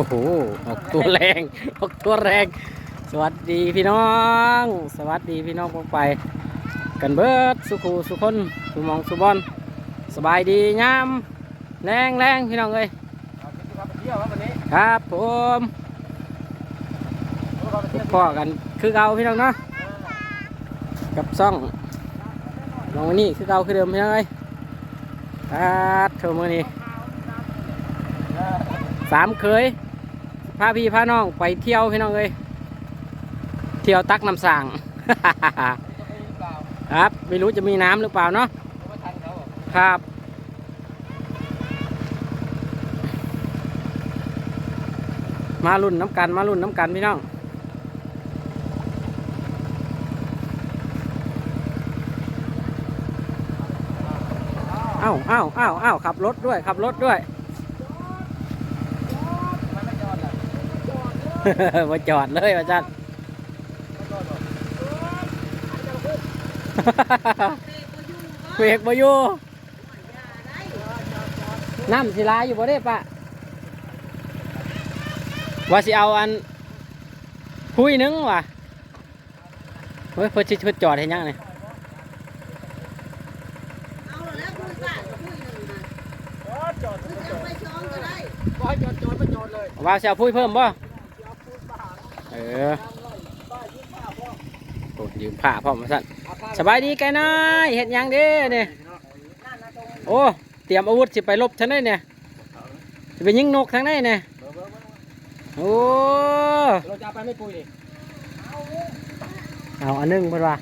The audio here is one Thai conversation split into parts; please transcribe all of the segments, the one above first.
อ้โหออกตัวแรงออกตัวแรง สวัสดีพี่น้อง สวัสดีพี่น้องพวกไป กันเบิดสุขูสุคนสุมองสุบอลสบายดียามแรงแรงพี่น้องเอ้ยครับผมเอาไปเที่ยวพ่อกันคือเก่าพี่น้องเนาะกับซ่องน้องนนี้คือเก่าคือเดิมพี่น้องเอ้ยครับเท่ามื่อนี้สามเคย พาพี่พาน้องไปเที่ยวพี่น้องเอ้ยเที่ยวตักน้ำสั่งครับไม่รู้จะมีน้ำหรือเปล่าเนาะครับมาลุ่นน้ำกันมาลุ่นน้ำกันพี่น้องเอ้าเอ้าเอ้าเอ้าขับรถด้วยขับรถด้วย มันไม่จอดเหรอ มาจอดเลยอาจารย์ไม่จอดหรอกเบรกมาอยู่น้ำสิลายอยู่บ่ได้ปะว่าสิเอาอันพุยหนึงว่ะเฮ้ยเพิ่นสิเพิ่นจอดให้ยังนี่เอาแล้วคุยบ้านคุยหนึ่งนะจอดจอดคุยจะไปช้องก็ได้ก็ให้จอดจอดไม่จอดเลยว่าสิเอาพุยเพิ่มบ่ เออโอ้ยืมผ้าพร้อมมาสั่นสบายดีแกนายเฮ็ดหยังเด้เนี่ยโอ้เตรียมอาวุธสิไปลบทางไหนเนี่ยสิไปยิงนกทางไหนเนี่ยโอ้เราจะไปไม่ปุยดิเอาอันหนึงเพิ่นว่า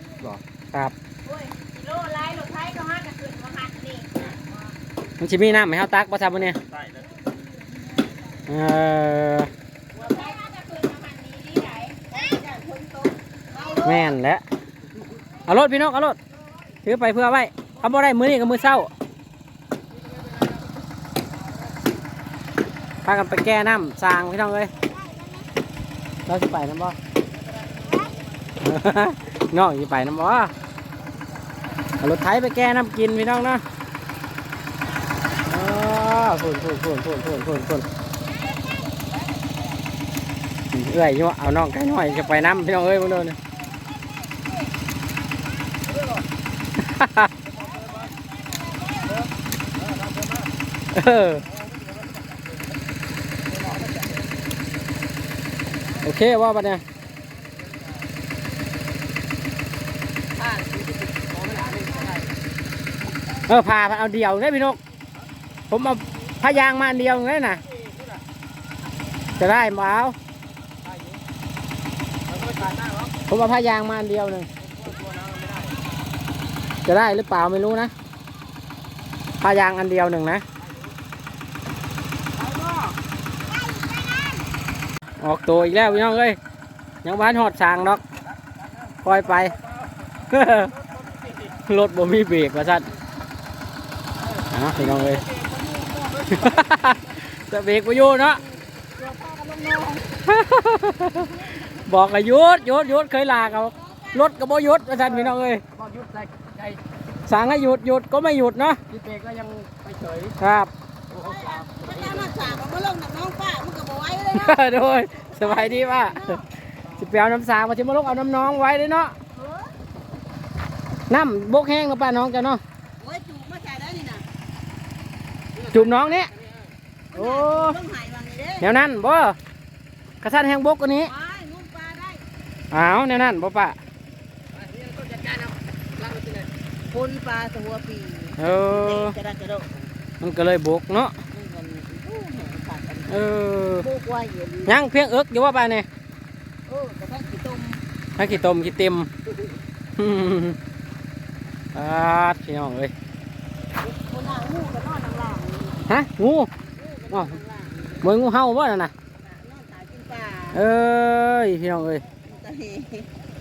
ครับโอ้ยกิโลไล่รถไทยก็ห้ากระสุนมาหัดนี่มันสิมีน้ำให้เฮาตักบ่ครับมื้อนี้ใช่เลยเออ รถไทยห้ากระสุนมาหัดนี่ที่ไหนจากคนโตเอาลูก แม่นแหละเอารถพี่น้องเอารถถือไปเพื่อไว้เอาบ่ได้มือนี้กับมือเช้าพากันไปแก้น้ำสางพี่น้องเอ้ยเราสิไปน้ำบ่น้องสิไปน้ำบ่เอารถไถไปแก้น้ำกินพี่น้องเนาะฝุ่นฝุ่นฝุ่นฝุ่นฝุ่นฝุ่นฝุ่นเอ้อยอยู่เอาน้องไก่หน้อยจะไปน้ำพี่น้องเอ้ยมึงดูนี่เอ อโอเคว่าบัดเนี่ยเออพาเอาเดียวได้พี่นก ผมเอาพายางมาอันเดียวไงน่ะจะได้เปถ่าผมเอาพายางมาอันเดียวหนึ่งจะได้หรือเปล่าไม่รู้นะพายางอันเดียวหนึ่งนะ ออกตัวอีกแล้วพี่น้องเอ้ยยังบ้านหอดสางดอกปล่อยไปรถบ่มีเบรกว่าสั่นอะพี่น้องเอ้ยจะเบรกบ่อยู่เนาะบอกให้หยุดหยุดหยุดเคยลากเอารถก็บ่หยุดว่าสั่นพี่น้องเอ้ยบอกยุดใจใจสั่งให้หยุดหยุดก็ไม่หยุดเนาะพี่เปก็ยังไปเฉยครับ โอ้โหกราบพระเจ้ามาสาบมาลงกับน้องป้ามึงก็บอกไว้เลยนะโดยสบายดีป่ะสิไปเอาน้ำสางมาชิมาลกเอาน้ำน้องไว้เลยเนาะน้ำบกแห้งแล้วป้าน้องจ้ะเนาะโอ้ยจูบมาใส่ได้นี่นะจุ่มน้องนี่โอ้ต้องหายวางนี่เด้แนวนั้นบ่กระสันแห้งบกกว่านี้ไปงุ้มปลาได้อ้าวแนวนั้นบ่ป้านี่ต้องจัดการเอาล้างรถที่ไหนคนปลาตัวปีเออกระดักกระโดดมันก็เลยบกเนาะ มึงกันโอ้โหปากกัน เออพวกว่าอยู่ยังเพียงเอิกอยู่ว่าป้าเนี่ยโอ้กระทั่งกี่ต้มให้กี่ต้มกี่เต็มอ่าพี่น้องเอ้ยคนหางงูกับนอนหลังฮะงูๆงูกับนอนหลังมวยงูเห่าบ่นั่นน่ะๆนอนตายกินปลาเอ้ยพี่น้องเอ้ยตะเฮ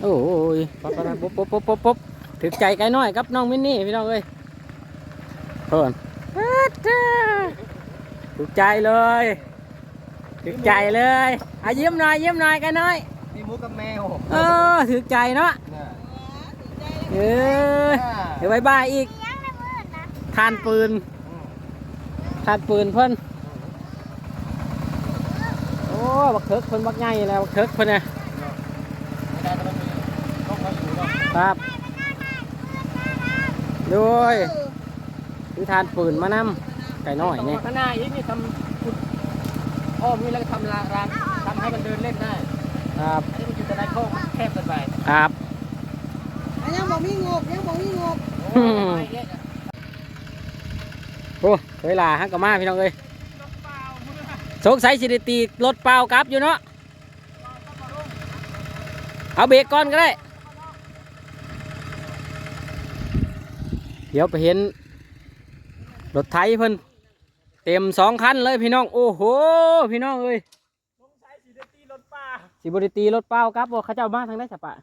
โอ้ยปั๊บปั๊บปุ๊บปุ๊บปุ๊บปุ๊บปุ๊บถึกใจไกลน้อยครับน้องมินนี่พี่น้องเอ้ยเพิ่นถึกใจเลย ถึกใจเลยอะยิ้มหน่อยยิ้มหน่อยไกันน้อย มีหมูกับแมวเออถึกใจเนาะน่ะเออเดี๋ยวบายบายอีกทานปืนทานปืนเพิ่นโอ้บักเคิกเพิ่นบักใหญ่แล้วบักเคิกเพิ่นน่ะไม่ได้แต่มันมีลงมาอยู่เนาะครับด้วยคือทานปืนมานำไก่น้อยนี่ข้างหน้าอีกนี่ทำขุด อ้อมนี่แล้วก็ทำรางรางทำให้มันเดินเล่นได้ครับอันนี้มันอยู่แต่ในโคกมันแคบเกินไปครับ อันยังบอกมีงบยังบอกมีงบโอ้ยเยอะโอ้เวลาฮักก็มาพี่น้องเอ้ยสงสัยสิได้ตีรถเปล่ากลับอยู่เนาะเอาเบรกก่อนก็ได้ เดี๋ยวไปเห็นรถไถเพิ่น เต็มสองคันเลยพี่น้อง โอ้โห พี่น้องเอ้ยสิบริตีรถเปล่ากลับบ่เขาเจ้ามาทางได้สะปะ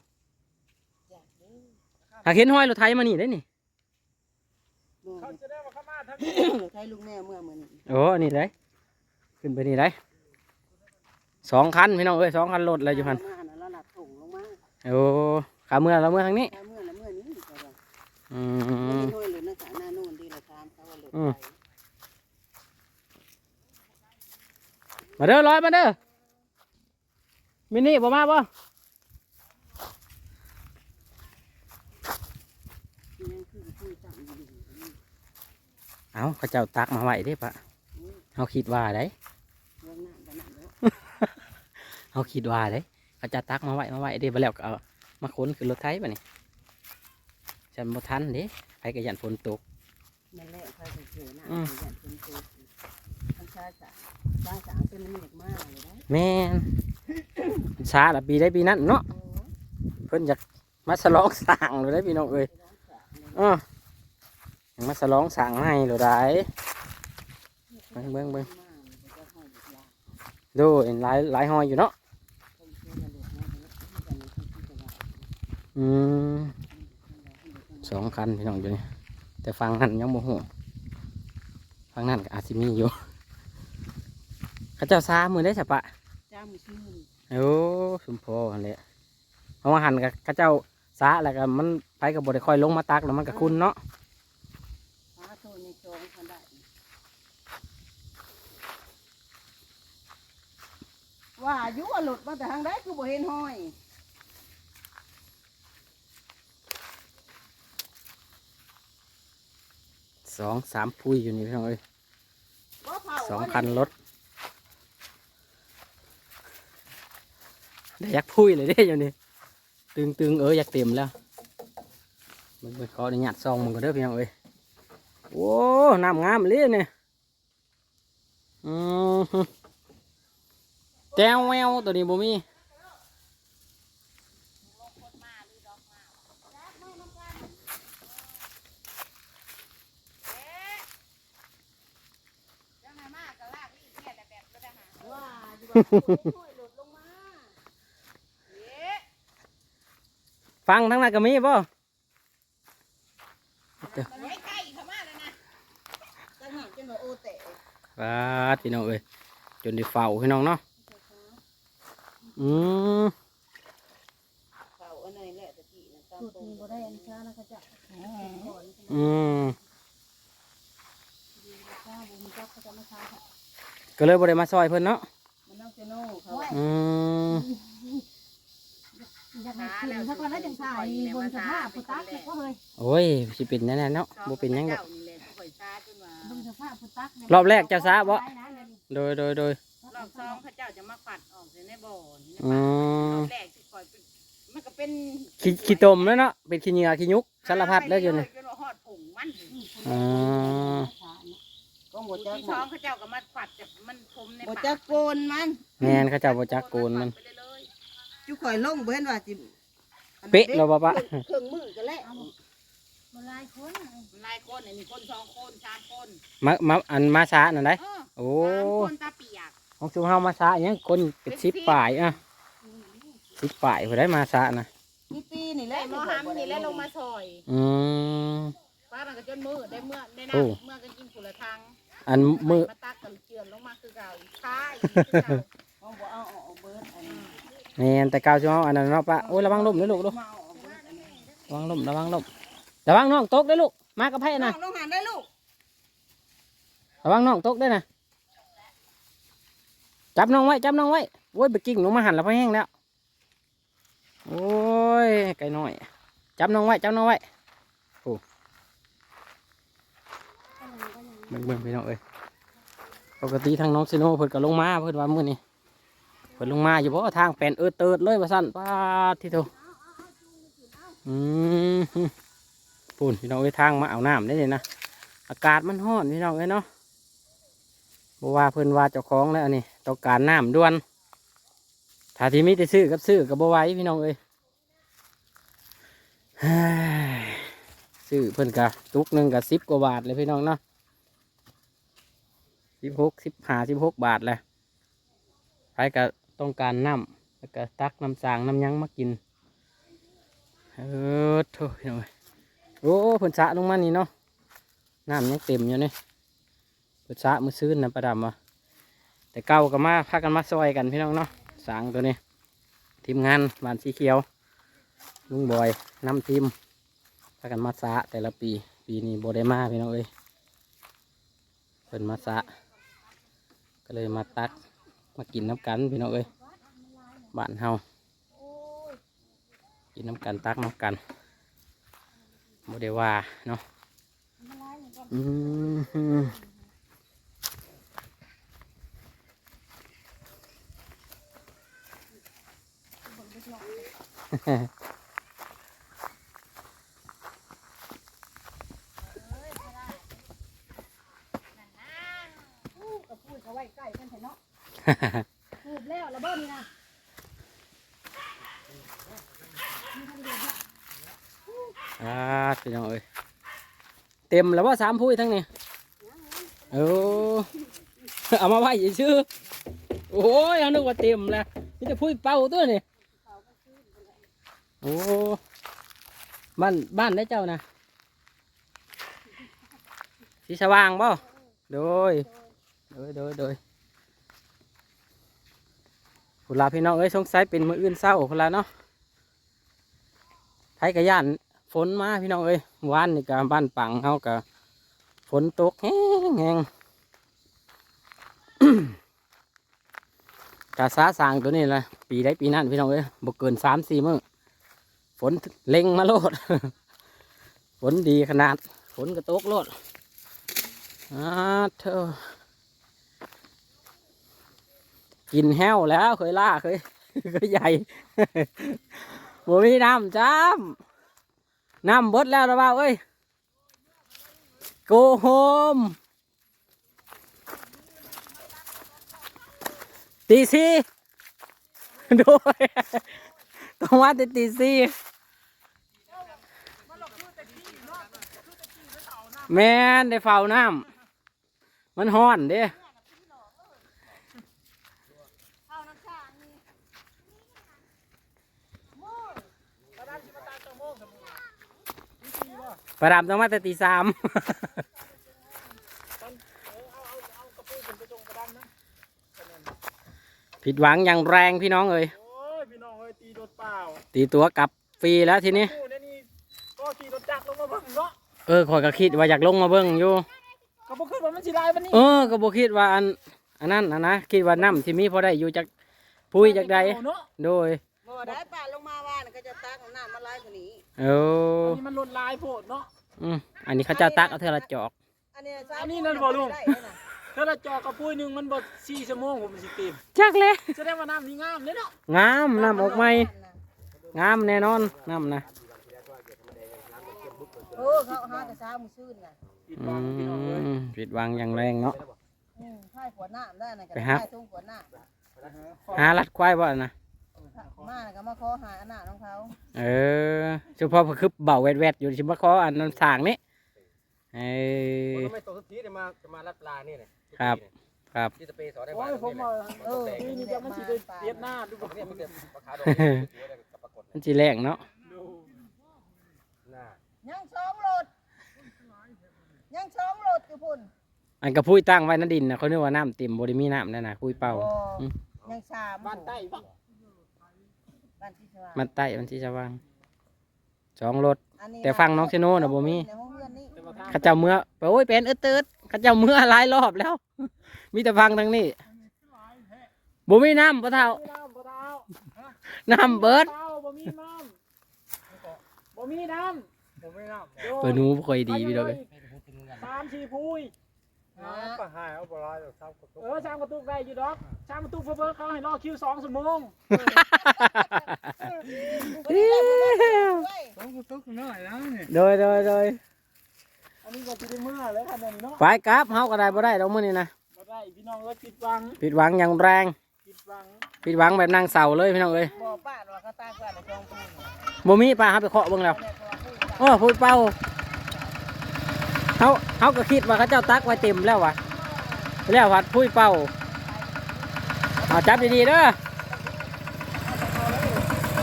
หากเห็นห้อยรถไถมานี่ได้นี่เขาจะได้มาเข้ามาทั้งใช้ลูกแม่เมื่อมือนี้โอ้นี่เลยขึ้นไปนี่เลยสองคันพี่น้องเอ้ยสองคันรถเลยอยู่พันมาน่ะแล้วหลับถุงลงมาโอ้ขาเมื่อเราเมื่อทางนี้ใช้เมื่อละเมื่อนี้ก็ได้อืไม่มน้อยหรือนักษาหน้านู่นดีละทามเขาว่าหลุดอืม มาเด้อร้อยมาเด้อมินี่บ่มาบ่ยังคือคือจังอยู่เอ้าเขาเจ้าตักมาไว้เด้ปะเขาคิดว่าได้เรื่องนั้นกันนั่นแล้วเขาคิดว่าได้เขาจะตักมาไว้มาไว้เด้บ่แล้วก็เอามาขนขึ้นรถไถปะนี่ฉันบ่ทันเด้ไปกระยันฝนตกนั่นแหละใครจะเจอหน้าอืมอย่างเป็นตัวทำ ชาสาชาสางเป็นมันเด็กมากเลยนะแม่นช้าละปีได้ปีนั้นเนาะโอ้เพิ่นอยากมาฉลองสั่งเลยได้พี่น้องเอ้ยเอออยากมาฉลองสั่งให้หรือได้เบิ่งเบิ่งเบิ่งดูเห็นหลายหลายหอยอยู่เนาะอืมสองคันพี่น้องอยู่นี่แต่ฟังนั้นยังโมโหฟังนั้นก็อาจสิมีอยู่ เขาเจ้าซามือได้สะปะจ้ามือชื่นโอ้สุมพอหั่นแหละเพราะว่าหันกับข้าเจ้าสาแล้วก็มันไปกับบไดค่อยลงมาตักแล้วมันก็คุณเนาะฟ้าโตในจองพันได้ว่าอายุว่าหลุดมาแต่ทางใดคือบ่เห็นห้อยสองสามพุยอยู่นี่พี่น้องเอ้ยว่าเผาสองคันรถ ได้ยักพุ้ยเลยเด้อยู่นี่ตึงตึงเอออยากเต็มแล้วมันไปขออนุญาตซองมันก็เด้อพี่น้องเอ้ยโอ้น้ำงามเลยเนี่ยอืมแก้วแววตัวนี้บ่มีว่าอยู่าห้อยหลุดลงมา ฟังทั้งนั้นก็มีป่ไว้ามาแล้วนะตั้งจนว่าโอเตะปาดพี่น้องเอ้ยจนได้เฝ้าพี่น้องเนาะอืมเผาอันไหนแหละเศรษฐีตามตรงก็ได้เงินช้านะคะจะอืมช้าบุญจับเขาจะมก็เลยบ่ได้มาซอยเพิ่นเนาะอืม อยากให้ขึ้นถ้าก่อนแล้วจังสายบนสภาพผู้ตักก็เฮ้ยโอ้ยสิเป็นแน่ๆเนาะบ่เป็นหยังดอกนี่แหละข่อยช้าจนว่าบนสภาพผู้ตักรอบแรกเจ้าซาบ่ โดยโดยโดยรอบสองเขาเจ้าจะมาปัดออกในบ่อนี่อืรมอบแรกที่ข่อยเป็นมันก็เป็นขี้ขี้ตมแล้วเนาะเป็นขี้เหงื่อขี้ยุกสารพัดเลยอยู่นี่จนว่าฮอดผงมันอืมก็หมดจักที่สองเขาเจ้าก็มาปัดจับมันผมในบ่ปากจักโกนมันแม่นเขาเจ้าบ่จักโกนมันไปเลย จุข่อยลงเบิ่นว่าสิเป๊ะแล้วบ่ปะเครื่องมือกันแล้วมันหลายคนมันหลายคนอันนี้คนสองคนสามคนมามาอันมาช้านั่นได้เออโอ้สามคนตาเปียกของชุมเฮามาช้าอิหยังคนเป็นสิบป่ายอะสิบป่ายผู้ได้มาช้านะมีปีนี่แหได้ละหมอห้ำนี่แล้วลงมาซอยอืม ป้ามันก็จนมือได้เมื่อได้โอ้น้ำเมื่อก็กินผุละทางอันมือมาตักกันเจือนลงมาคือเก่าช้าอีกคือเก่าเอาบ่เอาออกเบิ่นอัน นี้แม่นแต่กาวชุมเฮาอันนั้นเนาะปะโอ้ยระวังล้มเด้อลูกลูกมาเอาออกเบิ่นอันนี้ระวังล้มระวังล้มระวังน้องตกเด้อลูกมากับไผน้อนะงลงหันได้ลูกระวังน้องตกเด้อนะจับน้องไว้จับน้องไว้โอ้ยไปกิ้งลงมาหันแล้วพอแห้งแล้วโอ้ยไก่น้อยจับน้องไว้จับน้องไว้โอ้เบิ่งเบิ่งพี่น้องเอ้ยปกติทางน้องซิโน่เพิ่นก็ลงมาเพิ่นว่ามื้อนี้ เพิ่นลงมาอยู่บ่ทางแปลนเออเติดเลยว่าซั่นป้าที่โตอืมปุ่นพี่น้องเอ้ทางมาเอาน้ำได้เลยนะอากาศมันร้อนพี่น้องเอ้ยเนาะบ่ว่าเพิ่นว่าเจ้าของแล้วนนี้ต้องการน้ำด่วนถ้าที่มีแต่ซื้อกับซื้อกับบ่ไหว้พี่น้องเอ้ยซื้อเพิ่นกะตุกหนึ่งกะสิบกว่าบาทเลยพี่น้องเนาะสิบหกสิบห้าสิบหกบาทแหละใครก็ ต้องการน้ำแล้วก็ตักน้ำสางน้ำยั้งมากินเออโถพี่น้อยโอ้เพิ่นสะลงมานี่เนาะน้ำยังเต็มอยู่นี่เพิ่นสะมือซื้นนะประดำวะแต่เก่าก็มาพากันมาซอยกันพี่น้องเนาะสางตัวนี้ทีมงานบ้านสีเขียวลุงบอยนำทีมพากันมาสะแต่ละปี ปีนี้โบได้มาพี่น้องเอ้ยเพิ่นมาสะก็เลยมาตัก มากินน้ำกันพี่น้องเอ้ยบ้านเฮากินน้ำกันตักน้ำกันโบได้ว่าเนาะอืมก็พูดเขาไว้ใกล้กันเถอะเนาะ พูดแล้วระเบิดนี่นะอ่าพี่น้องเอ้ยเต็มแล้วว่าสามพุ้ยทั้งนี้โอ้เอามาไว้ชื่อโอ้ยเอานึกว่าเต็มแล้วนี่จะพุ้ยเป่าตัวนี่โอ้บ้านบ้านได้เจ้านะสีสว่างบ่โดยโดยโดยโดย พุนลาพี่น้องเอ้ยสงสัยเป็นมืออื่นเศร้าพุนลาเนาะไทยกระยานฝนมาพี่น้องเอ้ยวานนี่กับบ้านปังเฮากับฝนตกแห้งแห้งกาซาสางตัวนี้เละปีได้ปีนั้นพี่น้องเอ้ยบกเกินสามสี่มื้อฝนเล็งมาโลด ฝนดีขนาด ฝนก็ตกโลดอ่าเธอ กินแห้วแล้วเคยล่าเคยเคยใหญ่บ่มีน้ำจ้ำน้ำบดแล้วนะบ่าเอ้ย go home ตีสี่โดยต้องว่าแต่ตีสี่แม่นได้เฝ้าน้ำมันห้อนเด้ ประดามต้องมาแต่ตีสามผิดหวังอย่างแรงพี่น้องเอ้ยโอ้ยพี่น้องเอ้ยตีรถเปล่าตีตัวกลับฟรีแล้วทีนี้คู่เนี่ยนี่ก็ขี่รถจักรลงมาเบิ่งเนาะเออขอยก็คิดว่าอยากลงมาเบิ่งอยู่ก็บ่คิดว่ามันสิได้ปานนี้เออก็บ่คิดว่าอันอันนั้นนะนะคิดว่าน้ำที่มีพอได้อยู่จากพุ้ยจากใดเนาะโดยบ่ได้ป่าลงมาว่าน่ะก็จะตักน้ำมาไล่กว่านี้ เอออันนี้มันลดลายโพดเนาะ อืมอันนี้เขาเจ้าตักเอาเทอละจอก อันนี้อันนี้นั่นบ่ลุง ถ้าเราจอกกระปุ้ยหนึงมันบ่4ชั่วโมงผมสิเต็มจักเลยแสดงว่าน้ำนี่งามเลยเนาะงามน้ำออกใหม่งามแน่นอนน้ำนะโอ้เขาหากระซ้ามือซื่นน่ะปิดอืบังพี่น้องเอ้ยมผิดหวังอย่างแรงเนาะ อืมค่ายขวดน้ำได้น่ะก็ไปฮะค่ายทุ่งขวดน้หาลัดควายบ่นะำ มาน่ะก็มาขอหาอันน่ะของเขาเออเฉพาะคือเบาแวดๆอยู่ชิบะคออันนั้นสร้างนี่เออ ทำไมตกทุกทีจะมาจะมาลัดปลานี่เนี่ยครับ ครับ ที่สเปรย์สอนได้โอ้บ้างยผมนี่ว่าเออปีนี้จะมันสิได้เตียดหน้าดูบ่เนี่ยมันเกิดปลาขาวโดนกับปรากฏมันจีแรงเนาะดูหน้ายังสองโหลดยังสองโหลดอยู่พุ่นอันกระพุ้ยตั้งไว้ในั่นดินนะเขาเรียกว่าน้ำเต็มบริมีน้ำนั่นนะพุ้ยเป่าโอ้อืมยังสามบ้านใต้บ่ บ้านที่สว่างมันใต้มันที่จะวางสองรถ อันนี้แต่ฟังน้องเชโน่น่ะบ่มี ในห้องเรือนนี่แต่ว่าทางเข้าเจ้าเมื่อไปโอ้ยเป็นเออเติร์ดเข้าเจ้าเมื่อหลายรอบแล้ว มีแต่ฟังทางนี้บ่มีน้ำปะเท่าน้ำบ่เท้าน้ำเบิดเท้าบ่มีน้ำบ่มีน้ำบ่มีน้ำเปิดหนูบ่ค่อยดีพี่น้องเอ้ยสามสี่พุย ปะหายเอาปลาอยู่ครับเออช่างประตูได้อยู่ดอกช่างประตูเพิ่มเขาให้รอคิวสองชั่วโมงต้องกุตุ๊กหน่อยแล้วนี่โดยโดยโดยอันนี้ก็จะได้เมื่อแล้วคันนี้เนาะไปกราบเฮาก็ได้บ่ได้ดอกมื้อนี้นะบ่ได้พี่น้องเอ้ยผิดหวังผิดหวังอย่างแรงผิดหวังผิดหวังแบบนางเสาเลยพี่น้องเอ้ยบ่ป้าว่าเขาตายกว่าในจองปูบ่มีป้าเฮาไปเคาะเบิ่งแล้วโอ้พูดเป่า เฮาเฮาก็คิดว่าเขาเจ้าตักไว้เต็มแล้ววะแล้ววัดพุ้ยเป่าเอาจับดีๆเด้อ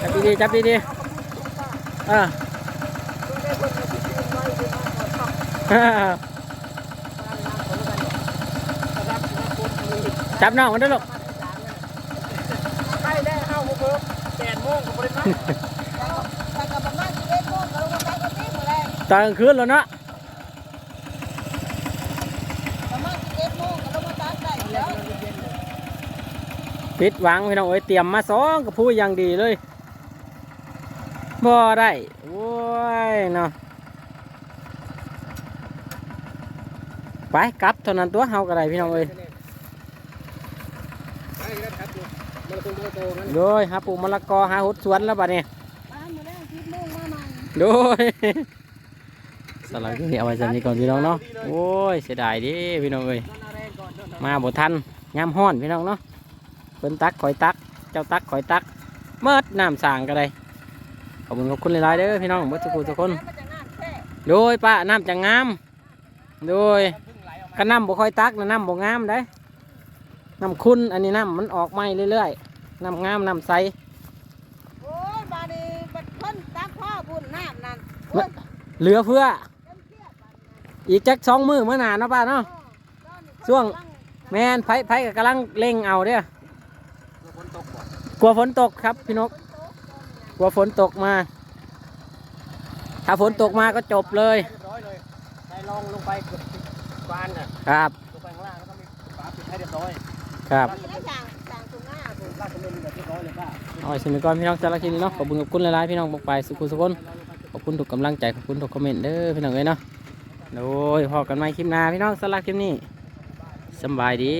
จับดีๆจับดีๆเออจับน้องมันด้วยลูกใกล้แล้วเข้าเพิ่มแปดโมงก็บ่ได้มาแต่กับประมาณ11โมงก็ลงมาตักกันนี่หมดแล้วตอนกลางคืนแล้วเนาะประมาณ11โมงก็ลงมาตักได้แล้ว ปิดหวังพี่น้องเอ้ยเตรียมมาสองกับผู้อย่างดีเลยบ่ได้โว้ยเนาะไปกลับเท่านั้นตัวเฮาก็ได้พี่น้องเอ้ยไปแล้วครับมันคงโดยหาปลูกมะละกอหาหุดสวนแล้วบัดนี้โดยสำหรับที่เอาไว้สำนี้ก่อนพี่น้องเนาะโอ้ยเสียดายดิพี่น้องเอ้ยมาบ่ทันยามฮ้อนพี่น้องเนาะ เพิ่นตักข่อยตัก เจ้าตักข่อยตักเมิดน้ำสางก็ได้ขอบคุณขอบคุณหลายๆเด้อพี่น้องเบิดทุกคนทุกคนมันจะน้ำแท้โดยป้าน้ำจะงาม โดยก็น้ำบ่ค่อยตักนะน้ำบ่งามได้น้ำคุณอันนี้น้ำมันออกใหม่เรื่อยๆน้ำงามน้ำใสโอ้ยบาดนี้บัดเพิ่นตักพ่อบุญน้ำนั่นเหลือเพื่ออีกจักสองมือเมื่อหนาเนาะป้าเนาะช่วงแมนไผไผก็กำลังเร่งเอาเด้อฝนต กบ่กลัวฝนตกครับพี่นก กลัวฝนตกมา ถ้าฝนตกมาก็จบเลยเรียบร้อยเลยได้ลองลงไปเกือบกวานน่ะครับ ลงไปข้างล่างแล้วก็มีฝาปิดให้เรียบร้อยครับนี่ได้สั่งสั่งตรงหน้าผมลาดตะเวนแบบเรียบร้อยเลยป้าเอาไว้สมิก่อนพี่น้องสารบคลิปนี้เนาะขอบคุณขอบคุณหลายๆพี่น้องบอกไปสุขุสุขคนขอบคุณทุกกำลังใจขอบคุณทุกคอมเมนต์เด้อพี่น้องเอ้ยเนาะโดยพอกันใหม่คลิปหน้าพี่น้องสำหรับคลิปนี้สำบายดี